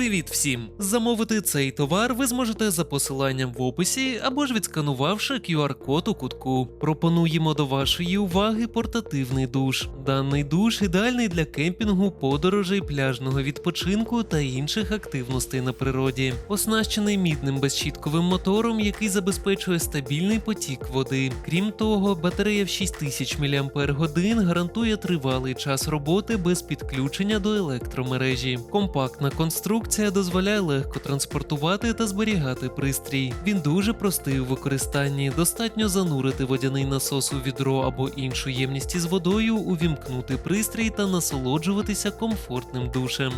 Привіт всім! Замовити цей товар ви зможете за посиланням в описі або ж відсканувавши QR-код у кутку. Пропонуємо до вашої уваги портативний душ. Даний душ ідеальний для кемпінгу, подорожей, пляжного відпочинку та інших активностей на природі. Оснащений мідним безщітковим мотором, який забезпечує стабільний потік води. Крім того, батарея в 6000 мАч гарантує тривалий час роботи без підключення до електромережі. Компактна конструкція дозволяє легко транспортувати та зберігати пристрій. Він дуже простий у використанні. Достатньо занурити водяний насос у відро або іншу ємність із водою, увімкнути пристрій та насолоджуватися комфортним душем.